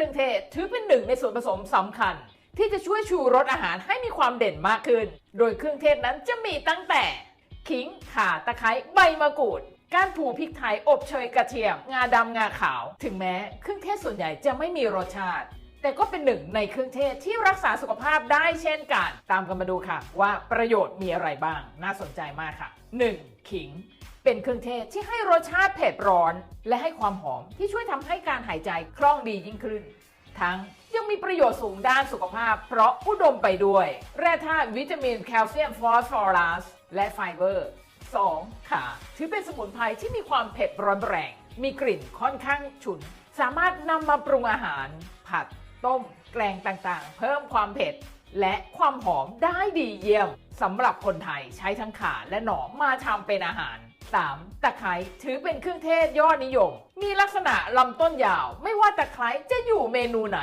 ครื่องเทศ ถือเป็นหนึ่งในส่วนผสมสำคัญ ที่จะช่วยชูรสอาหารให้มีความเด่นมากขึ้น โดยเครื่องเทศนั้นจะมีตั้งแต่ ขิง ข่า ตะไคร้ ใบมะกรูดก้านผูพริกไทย อบเชยกระเทียม งาดำงาขาว ถึงแม้เครื่องเทศส่วนใหญ่จะไม่มีรสชาติ แต่ก็เป็นหนึ่งในเครื่องเทศที่รักษาสุขภาพได้เช่นกัน ตามกันมาดูค่ะ ว่าประโยชน์มีอะไรบ้าง น่าสนใจมากค่ะ 1. ขิง เป็นเครื่องเทศที่ให้รสชาติเผ็ดร้อน และให้ความหอมที่ช่วยทำให้การหายใจคล่องดียิ่งขึ้น ทั้งยังมีประโยชน์สูงด้านสุขภาพ เพราะอุดมไปด้วย แร่ธาตุวิตามินแคลเซียมฟอสฟอรัสและไฟเบอร์ 2. ขาถือเป็นสมุนไพรที่มีความเผ็ดร้อนแรง มีกลิ่นค่อนข้างฉุน สามารถนำมาปรุงอาหาร ผัด ต้ม แกงต่างๆ เพิ่มความเผ็ด และความหอมได้ดีเยี่ยมสำหรับคนไทยใช้ทั้งขาและหน่อมาทำเป็นอาหาร 3. ตะไคร้ถือเป็นเครื่องเทศยอดนิยม มีลักษณะลำต้นยาว ไม่ว่าตะไคร้จะอยู่เมนูไหน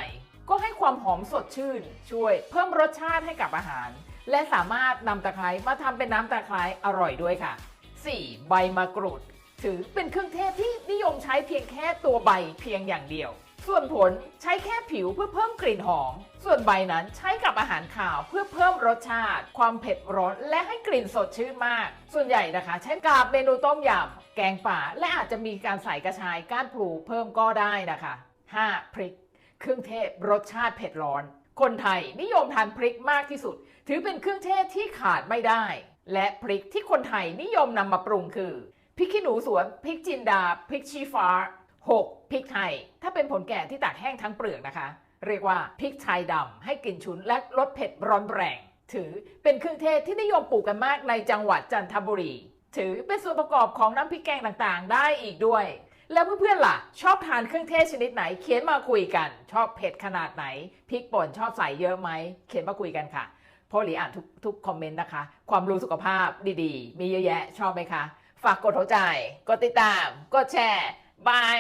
ก็ให้ความหอมสดชื่น ช่วยเพิ่มรสชาติให้กับอาหาร และสามารถนำตะไคร้มาทำเป็นน้ำตะไคร้อร่อยด้วยค่ะ 4. ใบมะกรูด ถือเป็นเครื่องเทศที่นิยมใช้เพียงแค่ตัวใบเพียงอย่างเดียว ส่วนผลใช้แค่ผิวเพื่อเพิ่มกลิ่นหอม ส่วนใบนั้นใช้กับอาหารขาวเพื่อเพิ่มรสชาติ ความเผ็ดร้อนและให้กลิ่นสดชื่นมาก ส่วนใหญ่นะคะ ใช้กับเมนูต้มยำแกงป่า และอาจจะมีการใส่กระชายก้านพลูเพิ่มก็ได้นะคะ 5. พริก เครื่องเทศรสชาติเผ็ดร้อน คนไทยนิยมทานพริกมากที่สุด ถือเป็นเครื่องเทศที่ขาดไม่ได้ และพริกที่คนไทยนิยมนำมาปรุงคือพริกขี้หนูสวนพริกจินดาพริกชี้ฟ้า 6. พริกไทย ถ้าเป็นผลแก่ที่ตากแห้งทั้งเปลือกนะคะ เรียกว่าพริกไทยดำให้กลิ่นฉุนและรสเผ็ดร้อนแรง ถือเป็นเครื่องเทศที่นิยมปลูกกันมากในจังหวัดจันทบุรี ถือเป็นส่วนประกอบของน้ำพริกแกงต่างๆ ได้อีกด้วย แล้วเพื่อนๆล่ะ ชอบทานเครื่องเทศชนิดไหนเขียนมาคุยกัน ชอบเผ็ดขนาดไหนพริกป่นชอบใส่เยอะไหมเขียนมาคุยกันค่ะพราะหลีอ่านทุกทุกคอมเมนต์นะคะ ความรู้สุขภาพดีๆ มีเยอะแยะชอบไหมคะ ฝากกดหัวใจ กดติดตาม กดแชร์ บาย